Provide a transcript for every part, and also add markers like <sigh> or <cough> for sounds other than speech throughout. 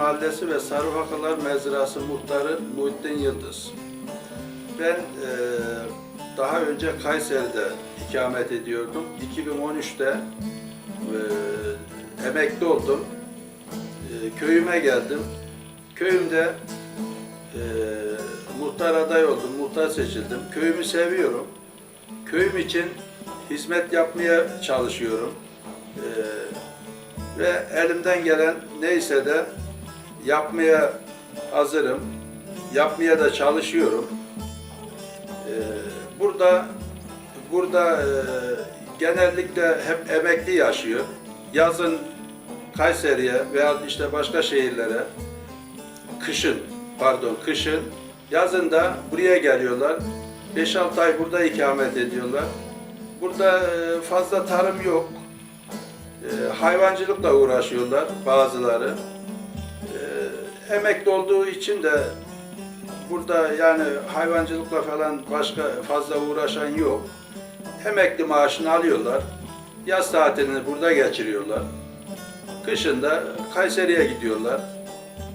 Mahallesi ve Sarıhakalar Mezrası Muhtarı Muhittin Yıldız. Ben eee, daha önce Kayseri'de ikamet ediyordum. 2013'te eee, emekli oldum. Eee, köyüme geldim. Köyümde eee, muhtar aday oldum, muhtar seçildim. Köyümü seviyorum. Köyüm için hizmet yapmaya çalışıyorum. Eee ve elimden gelen neyse de yapmaya hazırım. Yapmaya da çalışıyorum. Ee, burada burada e, genellikle hep emekli yaşıyor. Yazın Kayseri'ye veya işte başka şehirlere kışın pardon kışın yazın da buraya geliyorlar. 5-6 ay burada ikamet ediyorlar. Burada e, fazla tarım yok. E, hayvancılıkla uğraşıyorlar bazıları. Emekli olduğu için de burada yani hayvancılıkla falan başka fazla uğraşan yok. Emekli maaşını alıyorlar. Yaz tatilini burada geçiriyorlar. Kışın da Kayseri'ye gidiyorlar.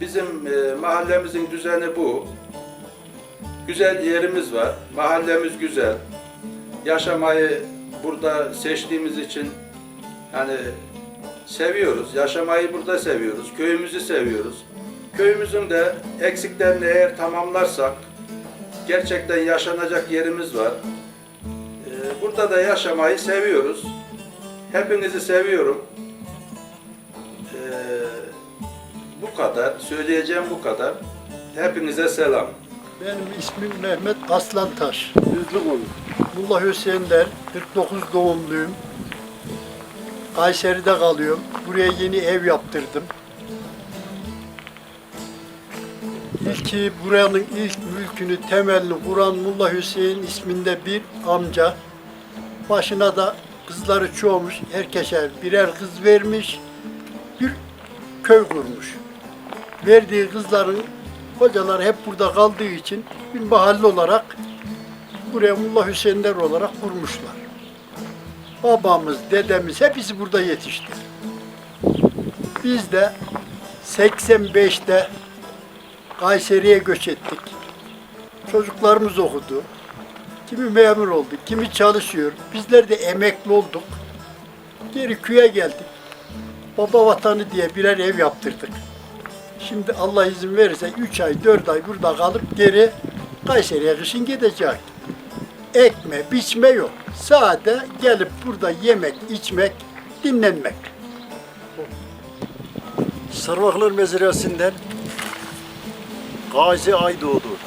Bizim e, mahallemizin düzeni bu. Güzel yerimiz var. Mahallemiz güzel. Yaşamayı burada seçtiğimiz için yani seviyoruz. Yaşamayı burada seviyoruz. Köyümüzü seviyoruz. Köyümüzün de eksiklerini eğer tamamlarsak gerçekten yaşanacak yerimiz var. Ee, Burada da yaşamayı seviyoruz. Hepinizi seviyorum. Ee, bu kadar. Söyleyeceğim bu kadar. Hepinize selam. Benim ismim Mehmet Aslantaş. Mullah Hüseyinler, 49 doğumluyum. Kayseri'de kalıyorum. Buraya yeni ev yaptırdım. İlki buranın ilk mülkünü temelli kuran Mullah Hüseyin isminde bir amca. Başına da kızları çoğumuş. Herkese birer kız vermiş. Bir köy kurmuş. Verdiği kızların hocalar hep burada kaldığı için bir mahalle olarak buraya Mullah Hüseyinler olarak kurmuşlar. Babamız, dedemiz hepsi burada yetişti. Biz de 85'te Kayseri'ye göç ettik. Çocuklarımız okudu. Kimi memur oldu, kimi çalışıyor. Bizler de emekli olduk. Geri köye geldik. Baba vatanı diye birer ev yaptırdık. Şimdi Allah izin verirse 3 ay, 4 ay burada kalıp geri Kayseri'ye kışın gidecek. Ekme, biçme yok. Sade gelip burada yemek, içmek, dinlenmek. Sarvaklar Mezrası'ndan Gazi Aydoğdu.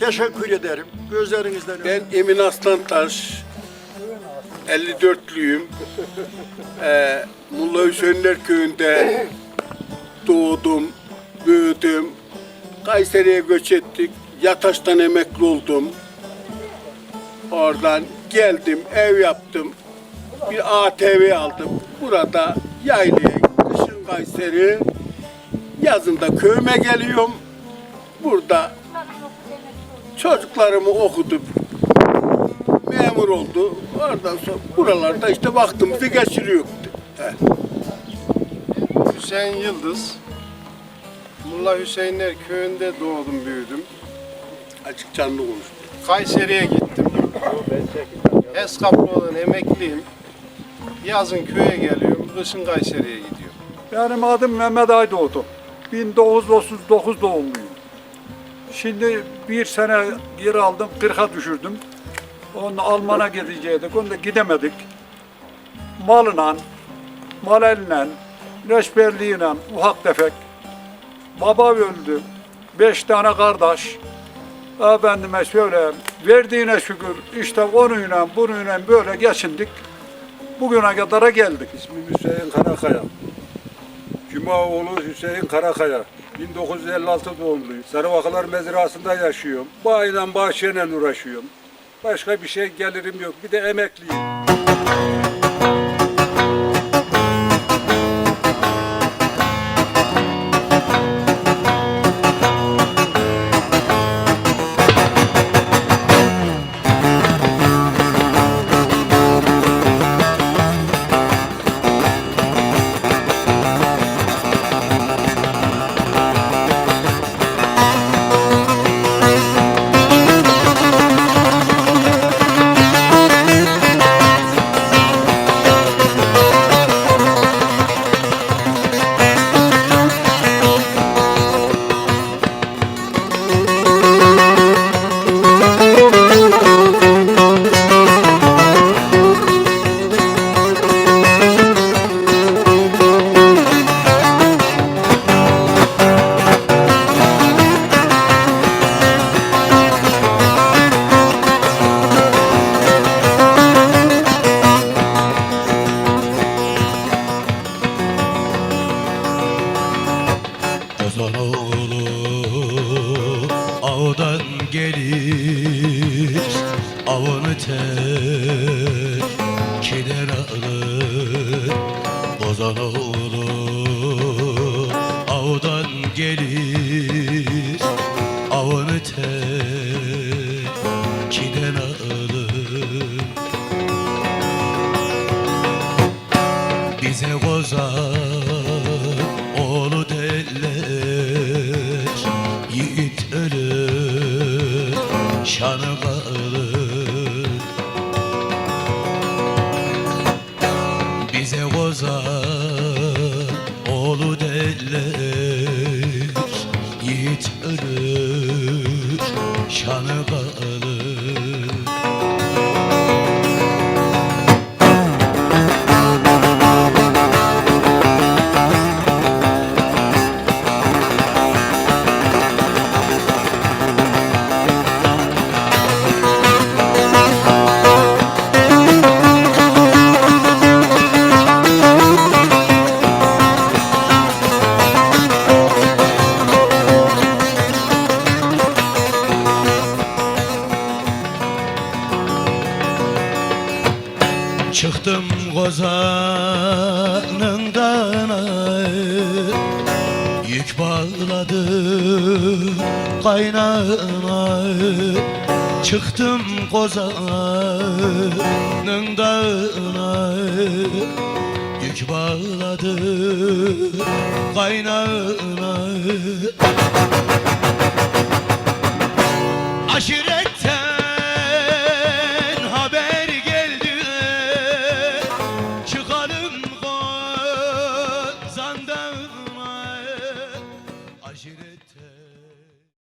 Teşekkür ederim. Gözlerinizden Ben Emin Aslantaş, 54'lüyüm. <laughs> Ee, Mulla Hüseyinler köyünde doğdum, büyüdüm. Kayseri'ye göç ettik. Yataş'tan emekli oldum. Oradan geldim, ev yaptım. Bir ATV aldım. Burada yaylaya, kışın Kayseri, yazında köyüme geliyorum. Burada çocuklarımı okudum. Memur oldu. Oradan sonra buralarda işte vaktimizi geçiriyor. Hüseyin Yıldız. Mulla Hüseyinler köyünde doğdum büyüdüm. Açık canlı konuş. Kayseri'ye gittim. Eskaplı'dan emekliyim. Yazın köye geliyorum, kışın Kayseri'ye gidiyorum. Benim adım Mehmet Aydoğdu. 1939 doğumluyum. Şimdi bir sene geri aldım, 40'a düşürdüm. Onu Alman'a gidecektik, onu da gidemedik. Malına, mal eline, leşberliğiyle ufak tefek. Baba öldü, beş tane kardeş. Efendime şöyle, verdiğine şükür işte onunla bununla böyle geçindik. Bugüne kadar geldik. İsmim Hüseyin Karakaya. Cumaoğlu Hüseyin Karakaya. 1956 doğumluyum. Sarıvakalar mezrasında yaşıyorum. Bağıyla bahçeyle uğraşıyorum. Başka bir şey gelirim yok. Bir de emekliyim. Alır Bozan olur Avdan gelir Avını tekiden alır. Bize kozan oğlu derler Yiğit ölür şanı oğlu derler Yiğit ölür şanı kalır Dağına Yük bağladım kaynağına Çıktım kozanın dağına Yük bağladım kaynağına